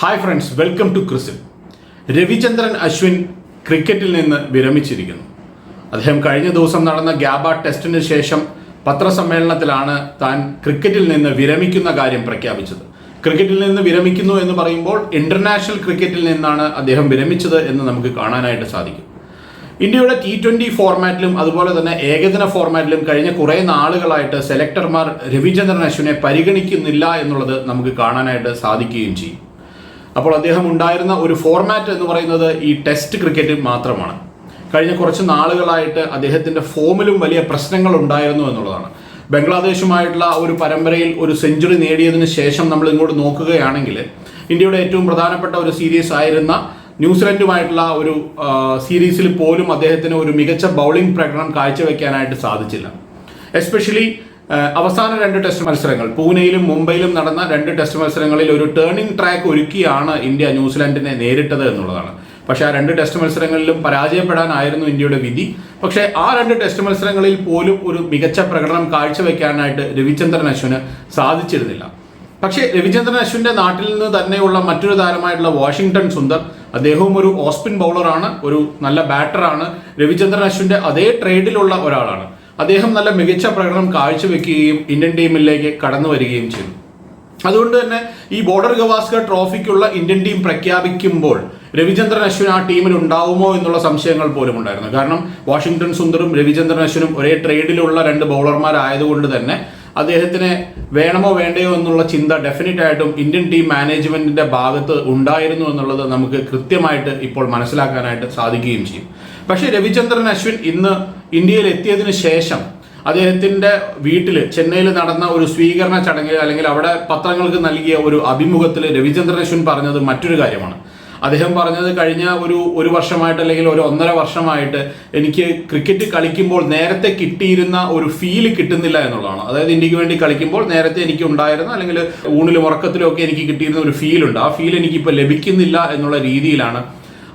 Hi friends welcome to ക്രിസിൽ രവിചന്ദ്രൻ അശ്വിൻ ക്രിക്കറ്റിൽ നിന്ന് വിരമിച്ചിരിക്കുന്നു. അദ്ദേഹം കഴിഞ്ഞ ദിവസം നടന്ന ഗ്യാബ ടെസ്റ്റിന് ശേഷം പത്രസമ്മേളനത്തിലാണ് താൻ ക്രിക്കറ്റിൽ നിന്ന് വിരമിക്കുന്ന കാര്യം പ്രഖ്യാപിച്ചത്. ക്രിക്കറ്റിൽ നിന്ന് വിരമിക്കുന്നു എന്ന് പറയുമ്പോൾ ഇന്റർനാഷണൽ ക്രിക്കറ്റിൽ നിന്നാണ് അദ്ദേഹം വിരമിച്ചത് എന്ന് നമുക്ക് കാണാനായിട്ട് സാധിക്കും. ഇന്ത്യയുടെ ടി ട്വന്റി ഫോർമാറ്റിലും അതുപോലെ തന്നെ ഏകദിന ഫോർമാറ്റിലും കഴിഞ്ഞ കുറേ നാളുകളായിട്ട് സെലക്ടർമാർ രവിചന്ദ്രൻ അശ്വിനെ പരിഗണിക്കുന്നില്ല എന്നുള്ളത് നമുക്ക് കാണാനായിട്ട് സാധിക്കുകയും ചെയ്യും. അപ്പോൾ അദ്ദേഹം ഉണ്ടായിരുന്ന ഒരു ഫോർമാറ്റ് എന്ന് പറയുന്നത് ഈ ടെസ്റ്റ് ക്രിക്കറ്റ് മാത്രമാണ്. കഴിഞ്ഞ കുറച്ച് നാളുകളായിട്ട് അദ്ദേഹത്തിന്റെ ഫോമിലും വലിയ പ്രശ്നങ്ങൾ ഉണ്ടായിരുന്നു എന്നുള്ളതാണ്. ബംഗ്ലാദേശുമായിട്ടുള്ള ഒരു പരമ്പരയിൽ ഒരു സെഞ്ചുറി നേടിയതിന് ശേഷം നമ്മൾ ഇങ്ങോട്ട് നോക്കുകയാണെങ്കിൽ ഇന്ത്യയുടെ ഏറ്റവും പ്രധാനപ്പെട്ട ഒരു സീരീസ് ആയിരുന്ന ന്യൂസിലൻഡുമായിട്ടുള്ള ഒരു സീരീസിൽ പോലും അദ്ദേഹത്തിന് ഒരു മികച്ച ബൗളിംഗ് പ്രകടനം കാഴ്ചവെക്കാനായിട്ട് സാധിച്ചില്ല. എസ്പെഷ്യലി അവസാന രണ്ട് ടെസ്റ്റ് മത്സരങ്ങൾ. പൂനെയിലും മുംബൈയിലും നടന്ന രണ്ട് ടെസ്റ്റ് മത്സരങ്ങളിൽ ഒരു ടേണിംഗ് ട്രാക്ക് ഒരുക്കിയാണ് ഇന്ത്യ ന്യൂസിലാൻഡിനെ നേരിട്ടത് എന്നുള്ളതാണ്. പക്ഷേ ആ രണ്ട് ടെസ്റ്റ് മത്സരങ്ങളിലും പരാജയപ്പെടാനായിരുന്നു ഇന്ത്യയുടെ വിധി. പക്ഷേ ആ രണ്ട് ടെസ്റ്റ് മത്സരങ്ങളിൽ പോലും ഒരു മികച്ച പ്രകടനം കാഴ്ചവെക്കാനായിട്ട് രവിചന്ദ്രൻ അശ്വിന് സാധിച്ചിരുന്നില്ല. പക്ഷേ രവിചന്ദ്രൻ അശ്വിന്റെ നാട്ടിൽ നിന്ന് തന്നെയുള്ള മറ്റൊരു താരമായിട്ടുള്ള വാഷിംഗ്ടൺ സുന്ദർ അദ്ദേഹവും ഒരു ഓസ്പിൻ ബൗളറാണ് ഒരു നല്ല ബാറ്ററാണ് രവിചന്ദ്രൻ അശ്വിന്റെ അതേ ട്രേഡിലുള്ള ഒരാളാണ്. അദ്ദേഹം നല്ല മികച്ച പ്രകടനം കാഴ്ചവെക്കുകയും ഇന്ത്യൻ ടീമിലേക്ക് കടന്നു വരികയും ചെയ്തു. അതുകൊണ്ട് തന്നെ ഈ ബോർഡർ ഗവാസ്കർ ട്രോഫിക്കുള്ള ഇന്ത്യൻ ടീം പ്രഖ്യാപിക്കുമ്പോൾ രവിചന്ദ്രൻ അശ്വിൻ ആ ടീമിൽ ഉണ്ടാവുമോ എന്നുള്ള സംശയങ്ങൾ പോലും ഉണ്ടായിരുന്നു. കാരണം വാഷിംഗ്ടൺ സുന്ദറും രവിചന്ദ്രൻ അശ്വിനും ഒരേ ട്രേഡിലുള്ള രണ്ട് ബൗളർമാരായതുകൊണ്ട് തന്നെ അദ്ദേഹത്തിന് വേണമോ വേണ്ടയോ എന്നുള്ള ചിന്ത ഡെഫിനറ്റ് ആയിട്ടും ഇന്ത്യൻ ടീം മാനേജ്മെന്റിന്റെ ഭാഗത്ത് ഉണ്ടായിരുന്നു എന്നുള്ളത് നമുക്ക് കൃത്യമായിട്ട് ഇപ്പോൾ മനസ്സിലാക്കാനായിട്ട് സാധിക്കുകയും ചെയ്യും. പക്ഷേ രവിചന്ദ്രൻ അശ്വിൻ ഇന്ന് ഇന്ത്യയിൽ എത്തിയതിനു ശേഷം അദ്ദേഹത്തിന്റെ വീട്ടിൽ ചെന്നൈയിൽ നടന്ന ഒരു സ്വീകരണ ചടങ്ങിൽ അല്ലെങ്കിൽ അവിടെ പത്രങ്ങൾക്ക് നൽകിയ ഒരു അഭിമുഖത്തിൽ രവിചന്ദ്രൻ അശ്വിൻ പറഞ്ഞത് മറ്റൊരു കാര്യമാണ്. അദ്ദേഹം പറഞ്ഞത് കഴിഞ്ഞ ഒരു ഒരു വർഷമായിട്ട് അല്ലെങ്കിൽ ഒരു ഒന്നര വർഷമായിട്ട് എനിക്ക് ക്രിക്കറ്റ് കളിക്കുമ്പോൾ നേരത്തെ കിട്ടിയിരുന്ന ഒരു ഫീൽ കിട്ടുന്നില്ല എന്നുള്ളതാണ്. അതായത് ഇന്ത്യയ്ക്ക് വേണ്ടി കളിക്കുമ്പോൾ നേരത്തെ എനിക്ക് ഉണ്ടായിരുന്ന അല്ലെങ്കിൽ ഊണിലും ഉറക്കത്തിലും ഒക്കെ എനിക്ക് കിട്ടിയിരുന്ന ഒരു ഫീലുണ്ട് ആ ഫീൽ എനിക്കിപ്പോൾ ലഭിക്കുന്നില്ല എന്നുള്ള രീതിയിലാണ്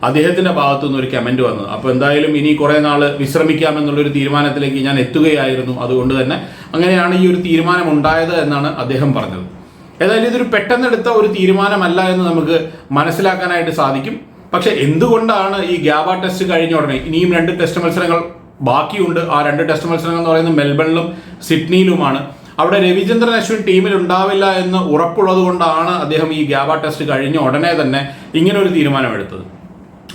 അദ്ദേഹത്തിന്റെ ഭാഗത്തുനിന്ന് ഒരു കമന്റ് വന്നത്. അപ്പോൾ എന്തായാലും ഇനി കുറെ നാൾ വിശ്രമിക്കാം എന്നുള്ളൊരു തീരുമാനത്തിലേക്ക് ഞാൻ എത്തുകയായിരുന്നു. അതുകൊണ്ട് തന്നെ അങ്ങനെയാണ് ഈ ഒരു തീരുമാനം ഉണ്ടായത് എന്നാണ് അദ്ദേഹം പറഞ്ഞത്. ഏതായാലും ഇതൊരു പെട്ടെന്നെടുത്ത ഒരു തീരുമാനമല്ല എന്ന് നമുക്ക് മനസ്സിലാക്കാനായിട്ട് സാധിക്കും. പക്ഷെ എന്തുകൊണ്ടാണ് ഈ ഗ്യാബ ടെസ്റ്റ് കഴിഞ്ഞ ഉടനെ? ഇനിയും രണ്ട് ടെസ്റ്റ് മത്സരങ്ങൾ ബാക്കിയുണ്ട്. ആ രണ്ട് ടെസ്റ്റ് മത്സരങ്ങൾ എന്ന് പറയുന്നത് മെൽബണിലും സിഡ്നിയിലുമാണ്. അവിടെ രവിചന്ദ്രൻ അശ്വിൻ ടീമിൽ ഉണ്ടാവില്ല എന്ന് ഉറപ്പുള്ളത് കൊണ്ടാണ് അദ്ദേഹം ഈ ഗ്യാബ ടെസ്റ്റ് കഴിഞ്ഞ ഉടനെ തന്നെ ഇങ്ങനെ ഒരു തീരുമാനമെടുത്തത്.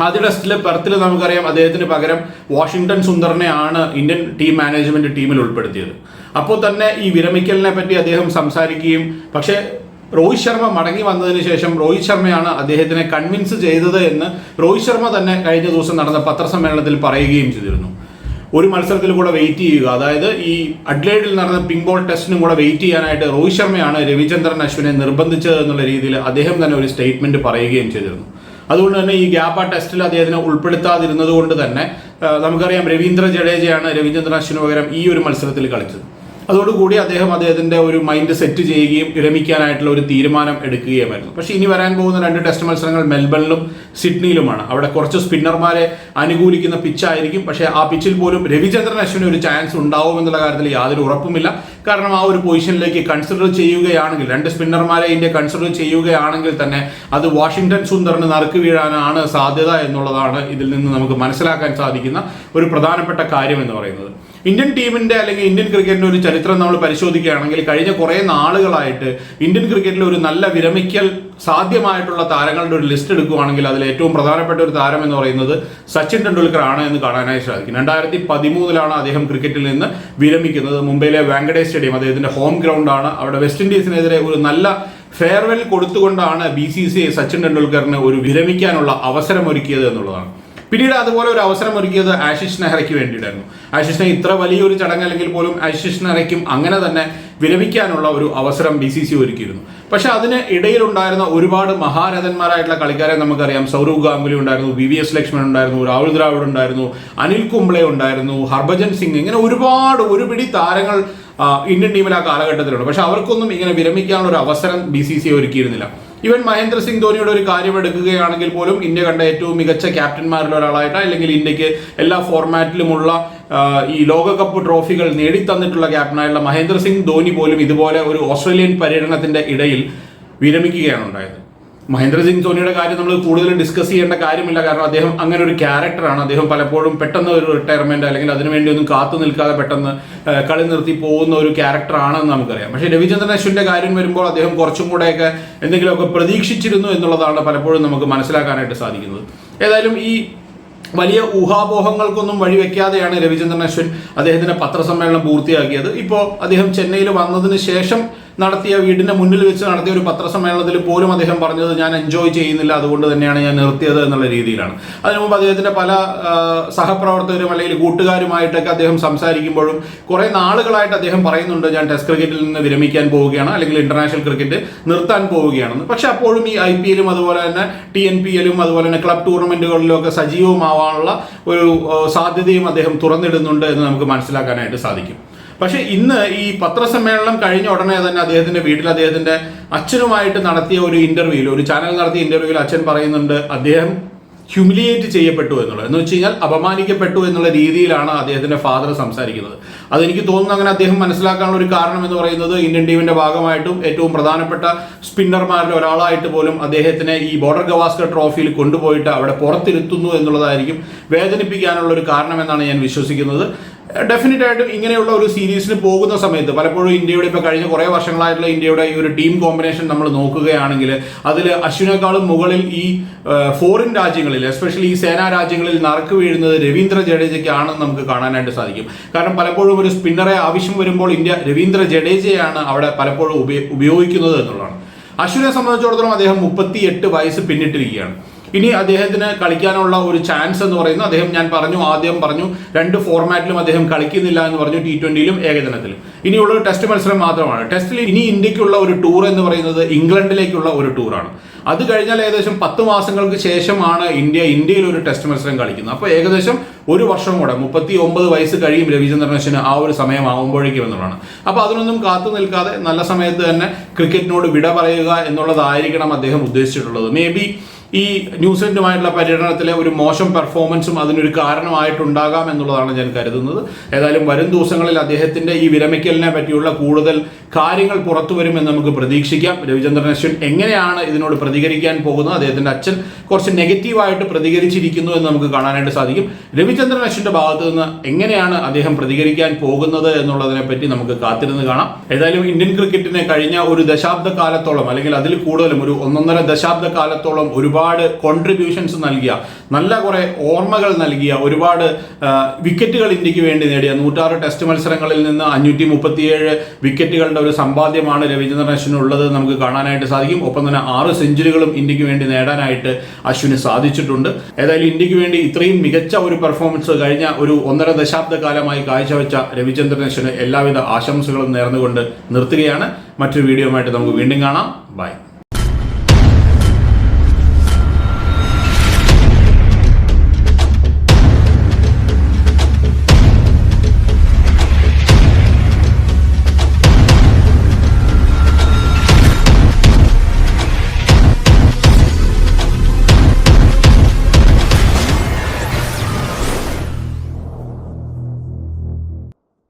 ആദ്യ ടെസ്റ്റിൽ പെർത്തിൽ നമുക്കറിയാം അദ്ദേഹത്തിന് പകരം വാഷിങ്ടൺ സുന്ദറിനെയാണ് ഇന്ത്യൻ ടീം മാനേജ്മെന്റ് ടീമിൽ ഉൾപ്പെടുത്തിയത്. അപ്പോൾ തന്നെ ഈ വിരമിക്കലിനെ പറ്റി അദ്ദേഹം സംസാരിക്കുകയും പക്ഷേ രോഹിത് ശർമ്മ മടങ്ങി വന്നതിന് ശേഷം രോഹിത് ശർമ്മയാണ് അദ്ദേഹത്തിനെ കൺവിൻസ് ചെയ്തത് എന്ന് രോഹിത് ശർമ്മ തന്നെ കഴിഞ്ഞ ദിവസം നടന്ന പത്രസമ്മേളനത്തിൽ പറയുകയും ചെയ്തിരുന്നു. ഒരു മത്സരത്തിൽ കൂടെ വെയിറ്റ് ചെയ്യുക. അതായത് ഈ അഡ്ലേഡിൽ നടന്ന പിങ്ക് ബോൾ ടെസ്റ്റിനും കൂടെ വെയിറ്റ് ചെയ്യാനായിട്ട് രോഹിത് ശർമ്മയാണ് രവിചന്ദ്രൻ അശ്വിനെ നിർബന്ധിച്ചത് എന്നുള്ള രീതിയിൽ അദ്ദേഹം തന്നെ ഒരു സ്റ്റേറ്റ്മെന്റ് പറയുകയും ചെയ്തിരുന്നു. അതുകൊണ്ട് തന്നെ ഈ ഗ്യാപ്പ ടെസ്റ്റിൽ അദ്ദേഹത്തിനെ ഉൾപ്പെടുത്താതിരുന്നത് കൊണ്ട് തന്നെ നമുക്കറിയാം രവീന്ദ്ര ജഡേജയാണ് രവീന്ദ്രൻ അശ്വിന് പകരം ഈ ഒരു മത്സരത്തിൽ കളിച്ചത്. അതോടുകൂടി അദ്ദേഹം അദ്ദേഹത്തിന്റെ ഒരു മൈൻഡ് സെറ്റ് ചെയ്യുകയും വിരമിക്കാനായിട്ടുള്ള ഒരു തീരുമാനം എടുക്കുകയുമായിരുന്നു. പക്ഷേ ഇനി വരാൻ പോകുന്ന രണ്ട് ടെസ്റ്റ് മത്സരങ്ങൾ മെൽബണിലും സിഡ്നിയിലുമാണ്. അവിടെ കുറച്ച് സ്പിന്നർമാരെ അനുകൂലിക്കുന്ന പിച്ചായിരിക്കും പക്ഷേ ആ പിച്ചിൽ പോലും രവിചന്ദ്രൻ അശ്വിന് ഒരു ചാൻസ് ഉണ്ടാവും എന്നുള്ള കാര്യത്തിൽ യാതൊരു ഉറപ്പുമില്ല. കാരണം ആ ഒരു പൊസിഷനിലേക്ക് കൺസിഡർ ചെയ്യുകയാണെങ്കിൽ രണ്ട് സ്പിന്നർമാരെ ഇന്ത്യ കൺസിഡർ ചെയ്യുകയാണെങ്കിൽ തന്നെ അത് വാഷിംഗ്ടൺ സുന്ദറിന് നറുക്ക് വീഴാനാണ് സാധ്യത എന്നുള്ളതാണ് ഇതിൽ നിന്ന് നമുക്ക് മനസ്സിലാക്കാൻ സാധിക്കുന്ന ഒരു പ്രധാനപ്പെട്ട കാര്യം എന്ന് പറയുന്നത്. ഇന്ത്യൻ ടീമിന്റെ അല്ലെങ്കിൽ ഇന്ത്യൻ ക്രിക്കറ്റിന്റെ ഒരു ചരിത്രം നമ്മൾ പരിശോധിക്കുകയാണെങ്കിൽ കഴിഞ്ഞ കുറേ നാളുകളായിട്ട് ഇന്ത്യൻ ക്രിക്കറ്റിൽ ഒരു നല്ല വിരമിക്കൽ സാധ്യമായിട്ടുള്ള താരങ്ങളുടെ ഒരു ലിസ്റ്റ് എടുക്കുകയാണെങ്കിൽ അതിൽ ഏറ്റവും പ്രധാനപ്പെട്ട ഒരു താരം എന്ന് പറയുന്നത് സച്ചിൻ ടെണ്ടുൽക്കർ ആണ് എന്ന് കാണാനായി സാധിക്കും. രണ്ടായിരത്തി പതിമൂന്നിലാണ് അദ്ദേഹം ക്രിക്കറ്റിൽ നിന്ന് വിരമിക്കുന്നത്. മുംബൈയിലെ വാങ്കഡേ സ്റ്റേഡിയം അദ്ദേഹത്തിന്റെ ഹോം ഗ്രൗണ്ട് ആണ്. അവിടെ വെസ്റ്റ് ഇൻഡീസിനെതിരെ ഒരു നല്ല ഫെയർവെൽ കൊടുത്തുകൊണ്ടാണ് ബി സി സി സച്ചിൻ ടെണ്ടുൽക്കറിന് ഒരു വിരമിക്കാനുള്ള അവസരം ഒരുക്കിയത് എന്നുള്ളതാണ്. പിന്നീട് അതുപോലെ ഒരു അവസരം ഒരുക്കിയത് ആശിഷ് നെഹ്റയ്ക്ക് വേണ്ടിയിട്ടായിരുന്നു. ആശിഷ് നെഹ്റ ഇത്ര വലിയൊരു ചടങ്ങ് അല്ലെങ്കിൽ പോലും ആശിഷ് നെഹ്റയ്ക്കും അങ്ങനെ തന്നെ വിരമിക്കാനുള്ള ഒരു അവസരം ബി സി സി ഒരുക്കിയിരുന്നു. പക്ഷെ അതിന് ഇടയിലുണ്ടായിരുന്ന ഒരുപാട് മഹാരഥന്മാരായിട്ടുള്ള കളിക്കാരെ നമുക്കറിയാം. സൗരവ് ഗാംഗുലി ഉണ്ടായിരുന്നു വി വി എസ് ലക്ഷ്മൺ ഉണ്ടായിരുന്നു രാഹുൽ ദ്രാവിഡ് ഉണ്ടായിരുന്നു അനിൽ കുംബ്ലെ ഉണ്ടായിരുന്നു ഹർഭജൻ സിംഗ് ഇങ്ങനെ ഒരുപാട് ഒരുപിടി താരങ്ങൾ ഇന്ത്യൻ ടീമിൽ ആ കാലഘട്ടത്തിലുണ്ട്. പക്ഷെ അവർക്കൊന്നും ഇങ്ങനെ വിരമിക്കാനുള്ള ഒരു അവസരം ബി സി സി ഒരുക്കിയിരുന്നില്ല. ഇവൻ മഹേന്ദ്ര സിംഗ് ധോണിയുടെ ഒരു കാര്യം എടുക്കുകയാണെങ്കിൽ പോലും ഇന്ത്യ കണ്ട ഏറ്റവും മികച്ച ക്യാപ്റ്റന്മാരിൽ ഒരാളായിട്ട് അല്ലെങ്കിൽ ഇന്ത്യയ്ക്ക് എല്ലാ ഫോർമാറ്റിലുമുള്ള ഈ ലോകകപ്പ് ട്രോഫികൾ നേടിത്തന്നിട്ടുള്ള ക്യാപ്റ്റനായുള്ള മഹേന്ദ്ര സിംഗ് ധോണി പോലും ഇതുപോലെ ഒരു ഓസ്ട്രേലിയൻ പര്യടനത്തിന്റെ ഇടയിൽ വിരമിക്കുകയാണ് ഉണ്ടായത്. മഹേന്ദ്ര സിംഗ് ധോണിയുടെ കാര്യം നമ്മൾ കൂടുതൽ ഡിസ്കസ് ചെയ്യേണ്ട കാര്യമില്ല. കാരണം അദ്ദേഹം അങ്ങനെ ഒരു ക്യാരക്ടറാണ് അദ്ദേഹം പലപ്പോഴും പെട്ടെന്ന് ഒരു റിട്ടയർമെന്റ് അല്ലെങ്കിൽ അതിനുവേണ്ടി ഒന്നും കാത്തു നിൽക്കാതെ പെട്ടെന്ന് കളി നിർത്തി പോകുന്ന ഒരു ക്യാരക്ടറാണെന്ന് നമുക്കറിയാം. പക്ഷേ രവിചന്ദ്രൻ അശ്വിന്റെ കാര്യം വരുമ്പോൾ അദ്ദേഹം കുറച്ചും കൂടെയൊക്കെ എന്തെങ്കിലുമൊക്കെ പ്രതീക്ഷിച്ചിരുന്നു എന്നുള്ളതാണ് പലപ്പോഴും നമുക്ക് മനസ്സിലാക്കാനായിട്ട് സാധിക്കുന്നത്. ഏതായാലും ഈ വലിയ ഊഹാപോഹങ്ങൾക്കൊന്നും വഴിവെക്കാതെയാണ് രവിചന്ദ്രൻ അശ്വിൻ അദ്ദേഹത്തിന്റെ പത്രസമ്മേളനം പൂർത്തിയാക്കിയത്. ഇപ്പോൾ അദ്ദേഹം ചെന്നൈയിൽ വന്നതിന് ശേഷം നടത്തിയ വീടിന്റെ മുന്നിൽ വെച്ച് നടത്തിയ ഒരു പത്രസമ്മേളനത്തിൽ പോലും അദ്ദേഹം പറഞ്ഞത് ഞാൻ എൻജോയ് ചെയ്യുന്നില്ല അതുകൊണ്ട് തന്നെയാണ് ഞാൻ നിർത്തിയത് എന്നുള്ള രീതിയിലാണ്. അതിനു മുമ്പ് അദ്ദേഹത്തിന്റെ പല സഹപ്രവർത്തകരും അല്ലെങ്കിൽ കൂട്ടുകാരുമായിട്ടൊക്കെ അദ്ദേഹം സംസാരിക്കുമ്പോഴും കുറെ നാളുകളായിട്ട് അദ്ദേഹം പറയുന്നുണ്ട് ഞാൻ ടെസ്റ്റ് ക്രിക്കറ്റിൽ നിന്ന് വിരമിക്കാൻ പോവുകയാണ് അല്ലെങ്കിൽ ഇന്റർനാഷണൽ ക്രിക്കറ്റ് നിർത്താൻ പോവുകയാണെന്ന്. പക്ഷെ അപ്പോഴും ഈ ഐ പി എല്ലും അതുപോലെ തന്നെ ടി എൻ പി എല്ലും അതുപോലെ തന്നെ ക്ലബ് ടൂർണമെന്റുകളിലും ഒക്കെ സജീവമാവാനുള്ള ഒരു സാധ്യതയും അദ്ദേഹം തുറന്നിടുന്നുണ്ട് എന്ന് നമുക്ക് മനസ്സിലാക്കാനായിട്ട് സാധിക്കും. പക്ഷേ ഇന്ന് ഈ പത്രസമ്മേളനം കഴിഞ്ഞ ഉടനെ തന്നെ അദ്ദേഹത്തിന്റെ വീട്ടിൽ അദ്ദേഹത്തിന്റെ അച്ഛനുമായിട്ട് നടത്തിയ ഒരു ഇന്റർവ്യൂവിൽ ഒരു ചാനൽ നടത്തിയ ഇന്റർവ്യൂവിൽ അച്ഛൻ പറയുന്നുണ്ട് അദ്ദേഹം ഹ്യൂമിലിയേറ്റ് ചെയ്യപ്പെട്ടു എന്നുള്ളത് എന്ന് വെച്ച് കഴിഞ്ഞാൽ അപമാനിക്കപ്പെട്ടു എന്നുള്ള രീതിയിലാണ് അദ്ദേഹത്തിന്റെ ഫാദർ സംസാരിക്കുന്നത്. അതെനിക്ക് തോന്നുന്നു അങ്ങനെ അദ്ദേഹം മനസ്സിലാക്കാനുള്ള ഒരു കാരണം എന്ന് പറയുന്നത് ഇന്ത്യൻ ടീമിന്റെ ഭാഗമായിട്ടും ഏറ്റവും പ്രധാനപ്പെട്ട സ്പിന്നർമാരിൽ ഒരാളായിട്ട് പോലും അദ്ദേഹത്തിനെ ഈ ബോർഡർ ഗവാസ്കർ ട്രോഫിയിൽ കൊണ്ടുപോയിട്ട് അവിടെ പുറത്തിരുത്തുന്നു എന്നുള്ളതായിരിക്കും വേദനിപ്പിക്കാനുള്ള ഒരു കാരണം എന്നാണ് ഞാൻ വിശ്വസിക്കുന്നത്. ഡെഫിനറ്റ് ആയിട്ടും ഇങ്ങനെയുള്ള ഒരു സീരീസിന് പോകുന്ന സമയത്ത് പലപ്പോഴും ഇന്ത്യയുടെ ഇപ്പോൾ കഴിഞ്ഞ കുറേ വർഷങ്ങളായിട്ടുള്ള ഇന്ത്യയുടെ ഈ ഒരു ടീം കോമ്പിനേഷൻ നമ്മൾ നോക്കുകയാണെങ്കിൽ അതിൽ അശ്വിനേക്കാളും മുകളിൽ ഈ ഫോറിൻ രാജ്യങ്ങളിൽ എസ്പെഷ്യലി ഈ സേനാ രാജ്യങ്ങളിൽ നറുക്ക് വീഴുന്നത് രവീന്ദ്ര ജഡേജയ്ക്കാണെന്ന് നമുക്ക് കാണാനായിട്ട് സാധിക്കും. കാരണം പലപ്പോഴും ഒരു സ്പിന്നറെ ആവശ്യം വരുമ്പോൾ ഇന്ത്യ രവീന്ദ്ര ജഡേജയാണ് അവിടെ പലപ്പോഴും ഉപയോഗിക്കുന്നത് എന്നുള്ളതാണ്. അശ്വിനെ സംബന്ധിച്ചിടത്തോളം അദ്ദേഹം മുപ്പത്തി എട്ട് വയസ്സ് പിന്നിട്ടിരിക്കുകയാണ്. ഇനി അദ്ദേഹത്തിന് കളിക്കാനുള്ള ഒരു ചാൻസ് എന്ന് പറയുന്നത് അദ്ദേഹം ഞാൻ പറഞ്ഞു ആദ്യം പറഞ്ഞു രണ്ട് ഫോർമാറ്റിലും അദ്ദേഹം കളിക്കുന്നില്ല എന്ന് പറഞ്ഞു ടി ട്വന്റിയിലും ഏകദിനത്തിലും ഇനിയുള്ള ടെസ്റ്റ് മത്സരം മാത്രമാണ്. ടെസ്റ്റിൽ ഇനി ഇന്ത്യക്കുള്ള ഒരു ടൂർ എന്ന് പറയുന്നത് ഇംഗ്ലണ്ടിലേക്കുള്ള ഒരു ടൂറാണ് അത് കഴിഞ്ഞാൽ ഏകദേശം പത്ത് മാസങ്ങൾക്ക് ശേഷമാണ് ഇന്ത്യ ഇന്ത്യയിൽ ഒരു ടെസ്റ്റ് മത്സരം കളിക്കുന്നത്. അപ്പോൾ ഏകദേശം ഒരു വർഷം കൂടെ മുപ്പത്തി ഒമ്പത് വയസ്സ് കഴിയും രവിചന്ദ്രൻ അശ്വിന് ആ ഒരു സമയമാകുമ്പോഴേക്കും എന്നുള്ളതാണ്. അപ്പോൾ അതിനൊന്നും കാത്തു നിൽക്കാതെ നല്ല സമയത്ത് തന്നെ ക്രിക്കറ്റിനോട് വിട പറയുക എന്നുള്ളതായിരിക്കണം അദ്ദേഹം ഉദ്ദേശിച്ചിട്ടുള്ളത്. മേ ബി ഈ ന്യൂസിലൻഡുമായിട്ടുള്ള പര്യടനത്തിലെ ഒരു മോശം പെർഫോമൻസും അതിനൊരു കാരണമായിട്ടുണ്ടാകാം എന്നുള്ളതാണ് ഞാൻ കരുതുന്നത്. ഏതായാലും വരും ദിവസങ്ങളിൽ അദ്ദേഹത്തിന്റെ ഈ വിരമിക്കലിനെ പറ്റിയുള്ള കൂടുതൽ കാര്യങ്ങൾ പുറത്തു വരുമെന്ന് നമുക്ക് പ്രതീക്ഷിക്കാം. രവിചന്ദ്രൻ അശ്വിൻ എങ്ങനെയാണ് ഇതിനോട് പ്രതികരിക്കാൻ പോകുന്നത്? അദ്ദേഹത്തിന്റെ അച്ഛൻ കുറച്ച് നെഗറ്റീവായിട്ട് പ്രതികരിച്ചിരിക്കുന്നു എന്ന് നമുക്ക് കാണാനായിട്ട് സാധിക്കും. രവിചന്ദ്രൻ അശ്വിന്റെ ഭാഗത്ത് നിന്ന് എങ്ങനെയാണ് അദ്ദേഹം പ്രതികരിക്കാൻ പോകുന്നത് എന്നുള്ളതിനെ പറ്റി നമുക്ക് കാത്തിരുന്ന് കാണാം. ഏതായാലും ഇന്ത്യൻ ക്രിക്കറ്റിനെ കഴിഞ്ഞ ഒരു ദശാബ്ദ കാലത്തോളം അല്ലെങ്കിൽ അതിൽ കൂടുതലും ഒരു ഒന്നൊന്നര ദശാബ്ദ കാലത്തോളം ഒരുപാട് കോൺട്രിബ്യൂഷൻസ് നൽകിയ നല്ല കുറെ ഓർമ്മകൾ നൽകിയ ഒരുപാട് വിക്കറ്റുകൾ ഇന്ത്യയ്ക്ക് വേണ്ടി നേടിയ നൂറ്റാറ് ടെസ്റ്റ് മത്സരങ്ങളിൽ നിന്ന് അഞ്ഞൂറ്റി മുപ്പത്തിയേഴ് വിക്കറ്റുകളുടെ ഒരു സമ്പാദ്യമാണ് രവീന്ദ്രൻ അശ്വിന് ഉള്ളത് നമുക്ക് കാണാനായിട്ട് സാധിക്കും. ഒപ്പം തന്നെ ആറ് സെഞ്ചുറികളും ഇന്ത്യയ്ക്ക് വേണ്ടി നേടാനായിട്ട് അശ്വിന് സാധിച്ചിട്ടുണ്ട്. ഏതായാലും ഇന്ത്യയ്ക്ക് വേണ്ടി ഇത്രയും മികച്ച ഒരു പെർഫോമൻസ് കഴിഞ്ഞ ഒരു ഒന്നര ദശാബ്ദ കാലമായി കാഴ്ചവെച്ച രവിചന്ദ്രൻ അശ്വിന് എല്ലാവിധ ആശംസകളും നേർന്നുകൊണ്ട് നിർത്തുകയാണ്. മറ്റൊരു വീഡിയോയുമായിട്ട് നമുക്ക് വീണ്ടും കാണാം. ബൈ